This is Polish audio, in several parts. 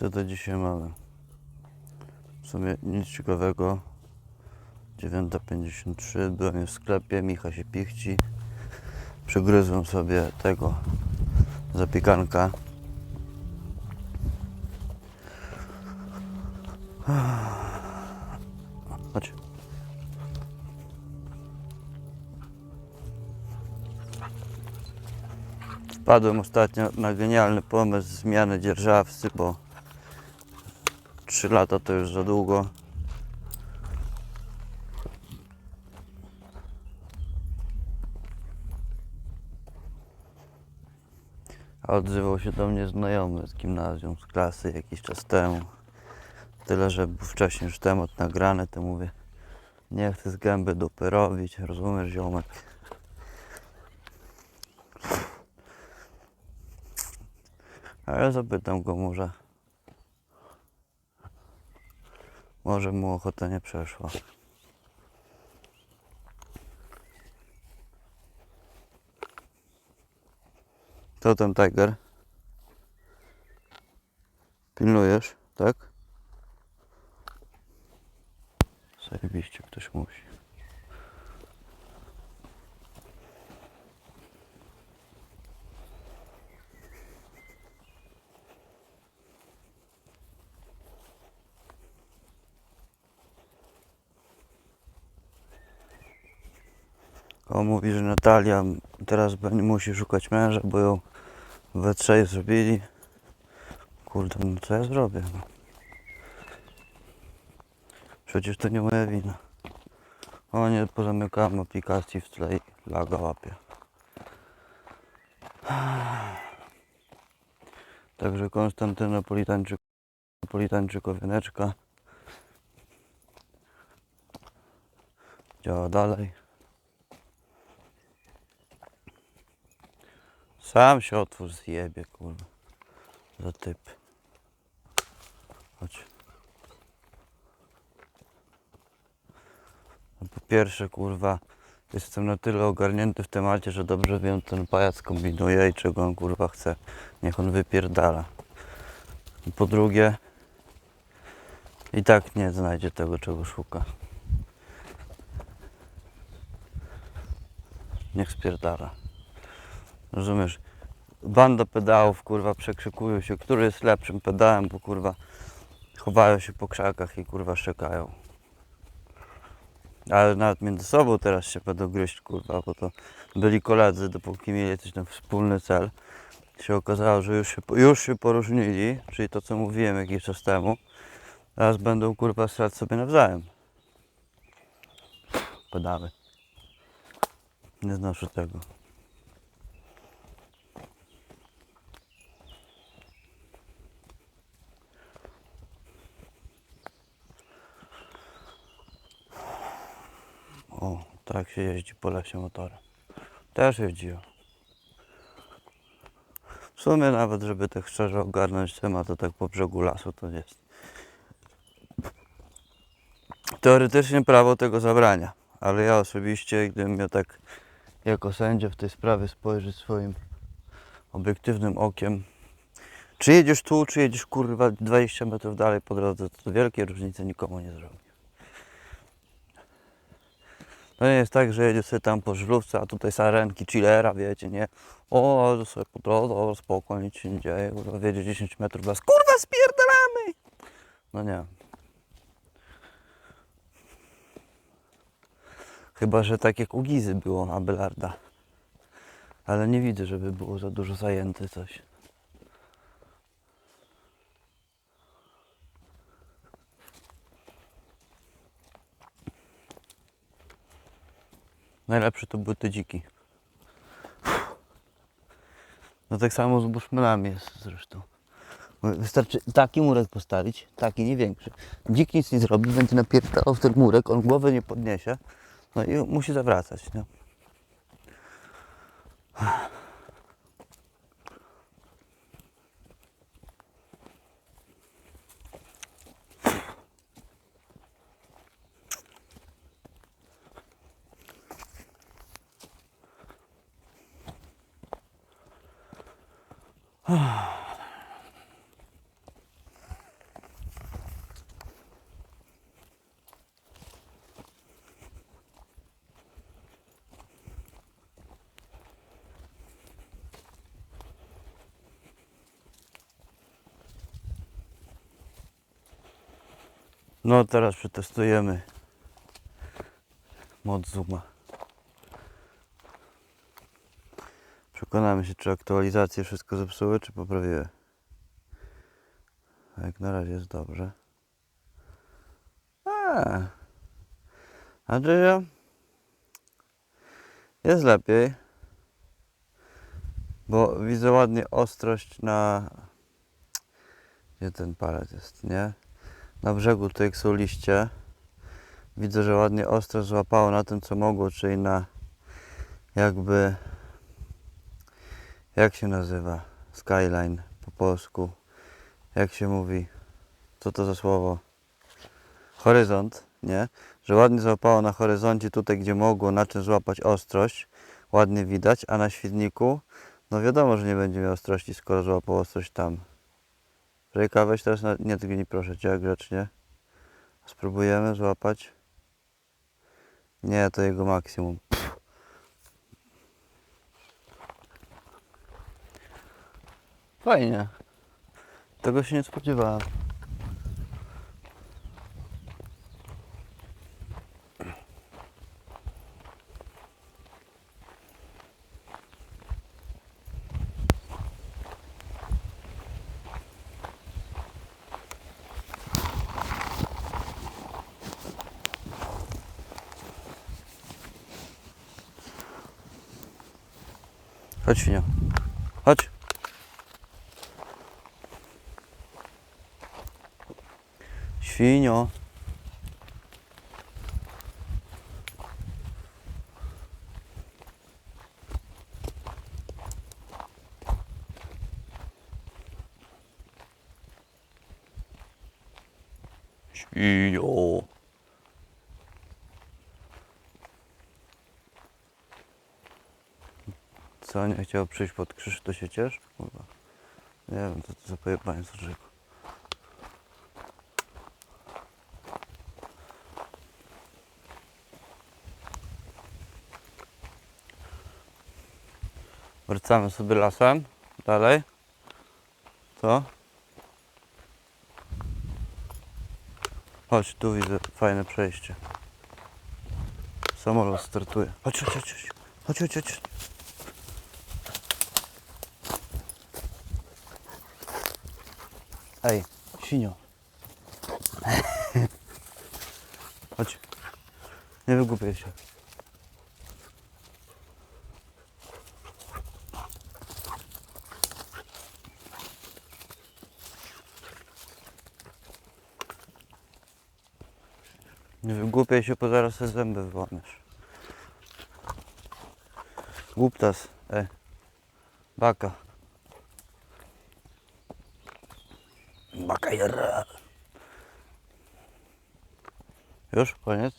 Co to dzisiaj mamy? W sumie nic ciekawego. 9.53, byłem w sklepie, Micha się pichci. Przygryzłem sobie tego zapiekanka. Chodź. Wpadłem ostatnio na genialny pomysł zmiany dzierżawcy, bo 3 lata to już za długo. Odzywał się do mnie znajomy z gimnazjum, z klasy jakiś czas temu. Tyle, że był wcześniej już temat nagrany, to mówię, nie chcę z gęby dupy robić, rozumiesz ziomek? A ja zapytam go może. Może mu ochota nie przeszła. Co tam, Tiger? Pilnujesz, tak? Zajebiście, ktoś musi. O, mówi, że Natalia teraz musi szukać męża, bo ją we trzej zrobili. Kurde, no co ja zrobię? No. Przecież to nie moja wina. O nie, pozamykałem aplikacji w tle i laga łapie. Także Konstantyna Politańczyk, Politańczykowianeczka działa dalej. Sam się otwórz zjebie, kurwa. Za typ. Chodź. No po pierwsze, kurwa, jestem na tyle ogarnięty w temacie, że dobrze wiem, ten pajac kombinuje i czego on, kurwa, chce. Niech on wypierdala. I po drugie, i tak nie znajdzie tego, czego szuka. Niech spierdala. Rozumiesz? Banda pedałów, kurwa, przekrzykują się, który jest lepszym pedałem, bo kurwa chowają się po krzakach i kurwa szczekają. Ale nawet między sobą teraz się będą gryźć, kurwa, bo to byli koledzy, dopóki mieli jakiś tam wspólny cel. Się okazało, że już się, już się poróżnili, czyli to, co mówiłem jakiś czas temu. Teraz będą, kurwa, strać sobie nawzajem. Pedały. Nie znoszę tego. O, tak się jeździ po lesie motorem. Też jeździłem. W sumie nawet, żeby tak szczerze ogarnąć temat, to tak po brzegu lasu to jest. Teoretycznie prawo tego zabrania, ale ja osobiście, gdybym miał tak jako sędzia w tej sprawie spojrzeć swoim obiektywnym okiem, czy jedziesz tu, czy jedziesz kurwa 20 metrów dalej po drodze, to wielkiej różnicy nikomu nie zrobi. To nie jest tak, że jedzie sobie tam po żlówce, a tutaj sarenki, chillera, wiecie, nie? O, że sobie po drodze, o, spoko, nic się nie dzieje, kurwa, wiedzie 10 metrów las, kurwa, spierdalamy! No nie. Chyba, że tak jak u Gizy było Abelarda. Ale nie widzę, żeby było za dużo zajęte coś. Najlepsze to były te dziki. No tak samo z bushmanami jest zresztą. Wystarczy taki murek postawić, taki nie większy. Dzik nic nie zrobi, będzie napierdalał w ten murek, on głowę nie podniesie, no i musi zawracać. Nie? No teraz przetestujemy moc zooma. Przekonamy się, czy aktualizacje wszystko zepsuły, czy poprawiły. A Jak na razie jest dobrze. A, Andrzeja, jest lepiej, bo widzę ładnie ostrość na... Gdzie ten palet jest, nie? Na brzegu tutaj jak są liście. Widzę, że ładnie ostro złapało na tym, co mogło, czyli na jakby jak się nazywa? Skyline po polsku. Jak się mówi? Co to za słowo? Horyzont, nie? Że ładnie złapało na horyzoncie tutaj, gdzie mogło na czym złapać ostrość. Ładnie widać, a na świdniku, no wiadomo, że nie będzie miał ostrości, skoro złapał ostrość tam. Rejka, weź teraz na... nie drgnij proszę Cię, grzecznie. Spróbujemy złapać. Nie, to jego maksimum. Fajnie. Tego się nie spodziewałem. Chodź, świnio. Chodź. Świnio. Świnio. Co, nie chciał przyjść pod krzyż, to się ciesz? Nie wiem, co to za pojebanie z rzeką. Wracamy sobie lasem. Dalej. Co? Chodź, tu widzę fajne przejście. Samolot startuje. Chodź, chodź. Chodź, chodź, chodź. chodź. Ej, sinio. Chodź. Nie wygłupiaj się. Nie wygłupiaj się, bo zaraz sobie zęby wyłamiesz. Głuptas, e. Baka. Baka jara. Już? Koniec?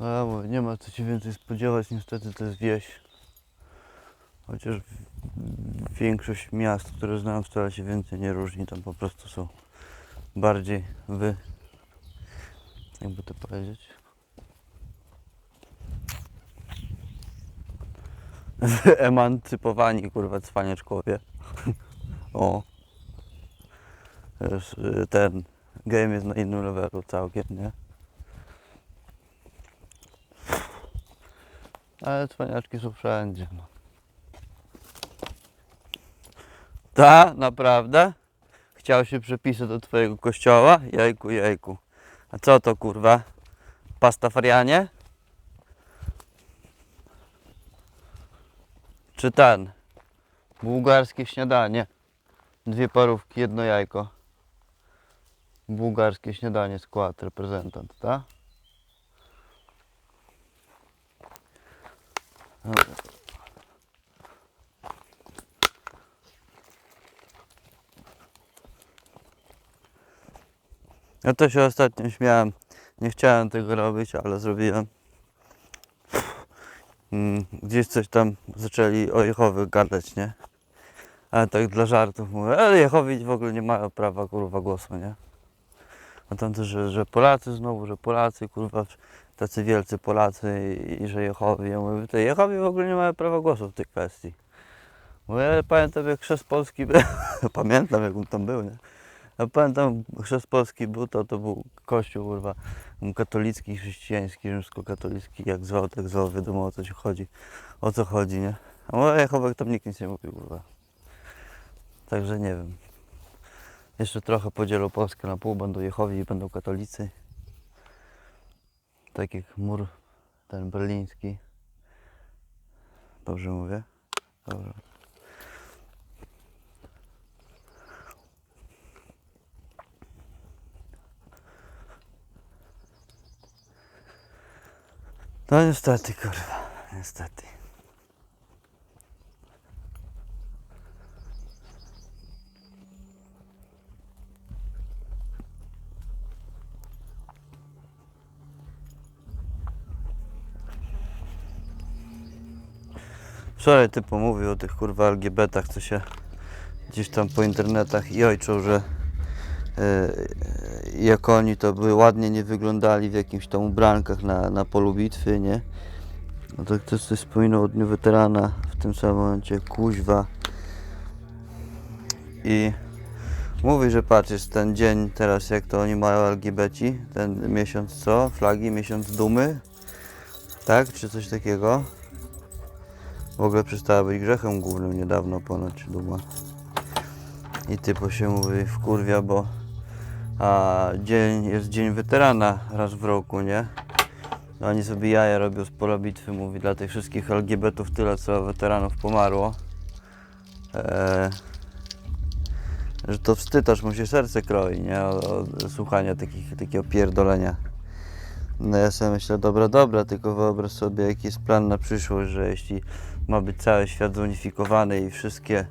No mówię, nie ma co się więcej spodziewać, niestety to jest wieś. Chociaż większość miast, które znam wcale się więcej nie różni, tam po prostu są bardziej wy... jakby to powiedzieć? Wyemancypowani, kurwa, cwaniaczkowie. o. Y, ten game jest na innym levelu całkiem, nie? Ale cwaniaczki są wszędzie. No. Ta, naprawdę? Chciał się przepisać do twojego kościoła? Jejku, jejku. A co to kurwa? Pastafarianie? Czy ten? Bułgarskie śniadanie. Dwie parówki, jedno jajko. Bułgarskie śniadanie, skład, reprezentant, tak? Ja to się ostatnio śmiałem. Nie chciałem tego robić, ale zrobiłem. Mm, gdzieś coś tam zaczęli o Jehowy gadać, nie? Ale tak dla żartów mówię, ale Jehowi w ogóle nie mają prawa kurwa głosu, nie? A tam też, że, że Polacy znowu, że Polacy kurwa, tacy wielcy Polacy i, i że Jehowi. Ja mówię, te Jehowi w ogóle nie mają prawa głosu w tej kwestii. Mówię, ja pamiętam jak chrzest Polski był, pamiętam jak on tam był, nie? Ja pamiętam, chrzest Polski był, to to był kościół, kurwa, katolicki, chrześcijański, rzymskokatolicki, jak zwał, tak zwał, wiadomo o co się chodzi, o co chodzi, nie? A o Jehowach tam nikt nic nie mówił, kurwa. Także nie wiem. Jeszcze trochę podzielą Polskę na pół, będą Jehowi i będą katolicy. Tak jak mur ten berliński. Dobrze mówię? Dobrze. No niestety, kurwa, niestety. Wczoraj typu mówił o tych kurwa LGBT-ach, co się gdzieś tam po internetach i ojczą, że e, jak oni to by ładnie nie wyglądali w jakimś tam ubrankach na, na polu bitwy, nie? No to ktoś coś wspominał o Dniu Weterana w tym samym momencie, kuźwa. I mówi, że patrz, jest ten dzień teraz, jak to oni mają LGBT, ten miesiąc co? Flagi, miesiąc dumy, tak? Czy coś takiego? W ogóle przestała być grzechem głównym niedawno ponoć duma. I typo się mówi wkurwia, bo a dzień jest dzień weterana raz w roku, nie? No Oni sobie jaja robią z pola bitwy, mówi dla tych wszystkich LGBT-ów tyle co weteranów pomarło. Eee, że to wstyd, aż mu się serce kroi, nie? Od słuchania takich, takiego pierdolenia. No ja sobie myślę, dobra, dobra, tylko wyobraź sobie jaki jest plan na przyszłość, że jeśli ma być cały świat zunifikowany i wszystkie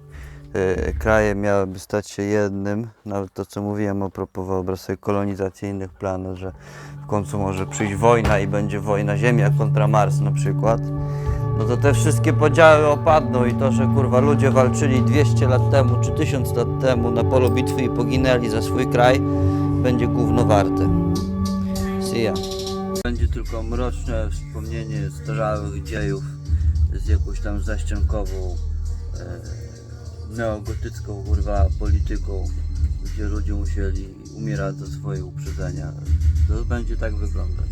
e, kraje miałyby stać się jednym, nawet to co mówiłem a propos wyobraź sobie kolonizacji innych planet, że w końcu może przyjść wojna i będzie wojna Ziemia kontra Mars na przykład, no to te wszystkie podziały opadną i to, że kurwa ludzie walczyli 200 lat temu czy 1000 lat temu na polu bitwy i poginęli za swój kraj, będzie gówno warte. See ya. Będzie tylko mroczne wspomnienie starzałych dziejów z jakąś tam zaściankową, e, neogotycką kurwa polityką, gdzie ludzie musieli umierać za swoje uprzedzenia. To będzie tak wyglądać.